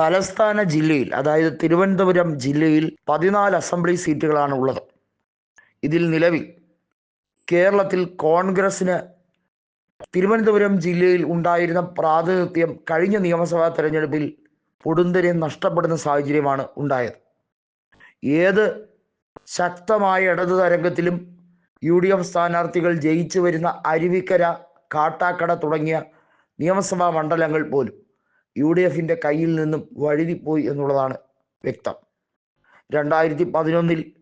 തലസ്ഥാന ജില്ലയിൽ അതായത് തിരുവനന്തപുരം ജില്ലയിൽ പതിനാല് അസംബ്ലി സീറ്റുകളാണ് ഉള്ളത്. ഇതിൽ നിലവിൽ കേരളത്തിൽ കോൺഗ്രസിന് തിരുവനന്തപുരം ജില്ലയിൽ ഉണ്ടായിരുന്ന പ്രാതിനിധ്യം കഴിഞ്ഞ നിയമസഭാ തെരഞ്ഞെടുപ്പിൽ പൊടുന്തരെ നഷ്ടപ്പെടുന്ന സാഹചര്യമാണ് ഉണ്ടായത്. ഏത് ശക്തമായ ഇടതു തരംഗത്തിലും യു ഡി എഫ് സ്ഥാനാർത്ഥികൾ ജയിച്ചു വരുന്ന അരുവിക്കര കാട്ടാക്കട തുടങ്ങിയ നിയമസഭാ മണ്ഡലങ്ങൾ പോലും യു ഡി എഫിന്റെ കയ്യിൽ നിന്നും വഴുതിപ്പോയി എന്നുള്ളതാണ് വ്യക്തം. രണ്ടായിരത്തി പതിനൊന്നിൽ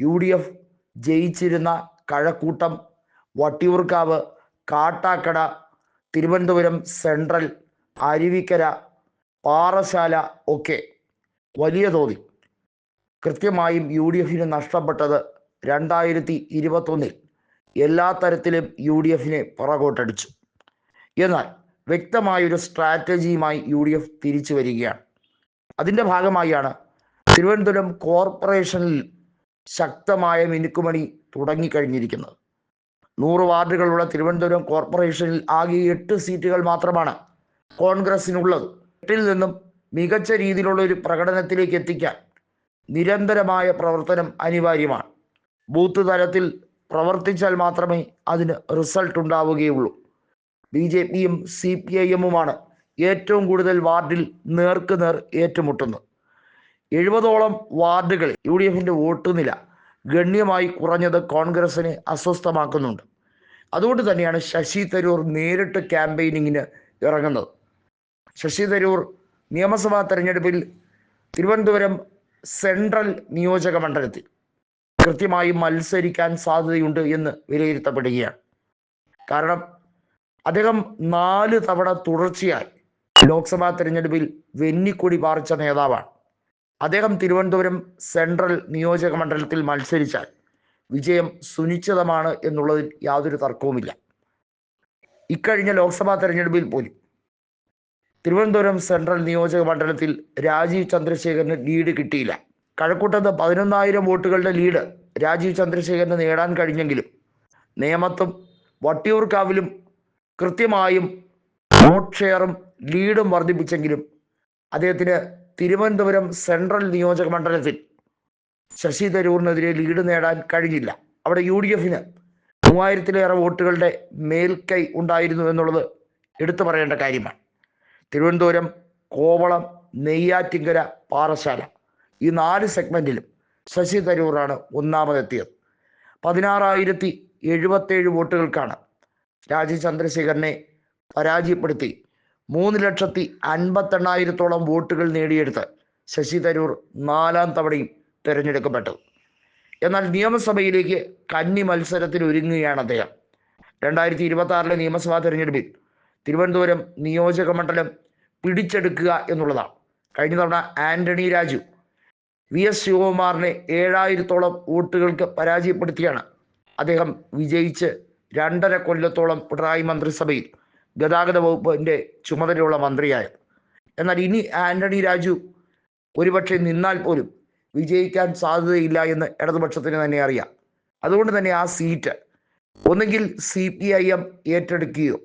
യു ഡി എഫ് ജയിച്ചിരുന്ന കഴക്കൂട്ടം വട്ടിയൂർക്കാവ് കാട്ടാക്കട തിരുവനന്തപുരം സെൻട്രൽ അരുവിക്കര പാറശാല ഒക്കെ വലിയ തോതിൽ. കൃത്യമായും യു ഡി എഫിന് നഷ്ടപ്പെട്ടത് രണ്ടായിരത്തി ഇരുപത്തൊന്നിൽ എല്ലാ തരത്തിലും യു ഡി എഫിനെ പുറകോട്ടടിച്ചു. എന്നാൽ വ്യക്തമായൊരു സ്ട്രാറ്റജിയുമായി യു ഡി എഫ് തിരിച്ചു വരികയാണ്. അതിന്റെ ഭാഗമായാണ് തിരുവനന്തപുരം കോർപ്പറേഷനിൽ ശക്തമായ മിനുക്കുമണി തുടങ്ങിക്കഴിഞ്ഞിരിക്കുന്നത്. നൂറ് വാർഡുകളുള്ള തിരുവനന്തപുരം കോർപ്പറേഷനിൽ ആകെ എട്ട് സീറ്റുകൾ മാത്രമാണ് കോൺഗ്രസിനുള്ളത്. എട്ടിൽ നിന്നും മികച്ച രീതിയിലുള്ള ഒരു പ്രകടനത്തിലേക്ക് എത്തിക്കാൻ നിരന്തരമായ പ്രവർത്തനം അനിവാര്യമാണ്. ബൂത്ത് തലത്തിൽ പ്രവർത്തിച്ചാൽ മാത്രമേ അതിന് റിസൾട്ട് ഉണ്ടാവുകയുള്ളൂ. ബി ജെ പിയും സി പി ഐ എമ്മുമാണ് ഏറ്റവും കൂടുതൽ വാർഡിൽ നേർക്ക് നേർ ഏറ്റുമുട്ടുന്നത്. എഴുപതോളം വാർഡുകളിൽ യു ഡി എഫിന്റെ വോട്ട് നില ഗണ്യമായി കുറഞ്ഞത് കോൺഗ്രസിനെ അസ്വസ്ഥമാക്കുന്നുണ്ട്. അതുകൊണ്ട് തന്നെയാണ് ശശി തരൂർ നേരിട്ട് ക്യാമ്പയിനിങ്ങിന് ഇറങ്ങുന്നത്. ശശി തരൂർ നിയമസഭാ തെരഞ്ഞെടുപ്പിൽ തിരുവനന്തപുരം സെൻട്രൽ നിയോജക മണ്ഡലത്തിൽ കൃത്യമായി മത്സരിക്കാൻ സാധ്യതയുണ്ട് എന്ന് വിലയിരുത്തപ്പെടുകയാണ്. കാരണം അദ്ദേഹം നാല് തവണ തുടർച്ചയായി ലോക്സഭാ തെരഞ്ഞെടുപ്പിൽ വെന്നിക്കൊടി പാറിച്ച നേതാവാണ്. അദ്ദേഹം തിരുവനന്തപുരം സെൻട്രൽ നിയോജക മണ്ഡലത്തിൽ മത്സരിച്ചാൽ വിജയം സുനിശ്ചിതമാണ് എന്നുള്ളതിൽ യാതൊരു തർക്കവുമില്ല. ഇക്കഴിഞ്ഞ ലോക്സഭാ തെരഞ്ഞെടുപ്പിൽ പോലും തിരുവനന്തപുരം സെൻട്രൽ നിയോജക മണ്ഡലത്തിൽ രാജീവ് ചന്ദ്രശേഖരന് ലീഡ് കിട്ടിയില്ല. കഴക്കൂട്ടത്ത് പതിനൊന്നായിരം വോട്ടുകളുടെ ലീഡ് രാജീവ് ചന്ദ്രശേഖരന് നേടാൻ കഴിഞ്ഞെങ്കിലും നേമത്തും വട്ടിയൂർക്കാവിലും കൃത്യമായും വോട്ട് ഷെയറും ലീഡും വർദ്ധിപ്പിച്ചെങ്കിലും അദ്ദേഹത്തിന് തിരുവനന്തപുരം സെൻട്രൽ നിയോജക മണ്ഡലത്തിൽ ശശി തരൂറിനെതിരെ ലീഡ് നേടാൻ കഴിഞ്ഞില്ല. അവിടെ യു ഡി എഫിന് മൂവായിരത്തിലേറെ വോട്ടുകളുടെ മേൽക്കൈ ഉണ്ടായിരുന്നു എന്നുള്ളത് എടുത്തു പറയേണ്ട കാര്യമാണ്. തിരുവനന്തപുരം കോവളം നെയ്യാറ്റിങ്കര പാറശാല ഈ നാല് സെഗ്മെന്റിലും ശശി തരൂറാണ് ഒന്നാമതെത്തിയത്. പതിനാറായിരത്തി എഴുപത്തേഴ് വോട്ടുകൾക്കാണ് രാജീവ് ചന്ദ്രശേഖരനെ പരാജയപ്പെടുത്തി. മൂന്ന് ലക്ഷത്തി അൻപത്തെണ്ണായിരത്തോളം വോട്ടുകൾ നേടിയെടുത്ത് ശശി തരൂർ നാലാം തവണയും തിരഞ്ഞെടുക്കപ്പെട്ടു. എന്നാൽ നിയമസഭയിലേക്ക് കന്നി മത്സരത്തിൽ ഒരുങ്ങുകയാണ് അദ്ദേഹം. രണ്ടായിരത്തി ഇരുപത്തി ആറിലെ നിയമസഭാ തെരഞ്ഞെടുപ്പിൽ തിരുവനന്തപുരം നിയോജക മണ്ഡലം പിടിച്ചെടുക്കുക എന്നുള്ളതാണ്. കഴിഞ്ഞ തവണ ആന്റണി രാജു വി എസ് ശിവകുമാറിനെ ഏഴായിരത്തോളം വോട്ടുകൾക്ക് പരാജയപ്പെടുത്തിയാണ് അദ്ദേഹം വിജയിച്ച് രണ്ടര കൊല്ലത്തോളം പിണറായി മന്ത്രിസഭയിൽ ഗതാഗത വകുപ്പിന്റെ ചുമതലയുള്ള മന്ത്രിയായ. എന്നാൽ ഇനി ആന്റണി രാജു ഒരുപക്ഷെ നിന്നാൽ പോലും വിജയിക്കാൻ സാധ്യതയില്ല എന്ന് ഇടതുപക്ഷത്തിന് തന്നെ അറിയാം. അതുകൊണ്ട് തന്നെ ആ സീറ്റ് ഒന്നുകിൽ സി പി ഐ എം ഏറ്റെടുക്കുകയോ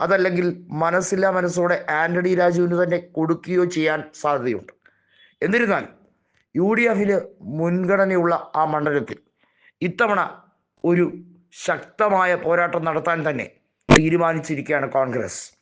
അതല്ലെങ്കിൽ മനസ്സില്ലാ മനസ്സോടെ ആന്റണി രാജുവിന് തന്നെ കൊടുക്കുകയോ ചെയ്യാൻ സാധ്യതയുണ്ട്. എന്നിരുന്നാൽ യു ഡി എഫിന് മുൻഗണനയുള്ള ആ മണ്ഡലത്തിൽ ഇത്തവണ ഒരു ശക്തമായ പോരാട്ടം നടത്താൻ തന്നെ തീരുമാനിച്ചിരിക്കുകയാണ് കോൺഗ്രസ്.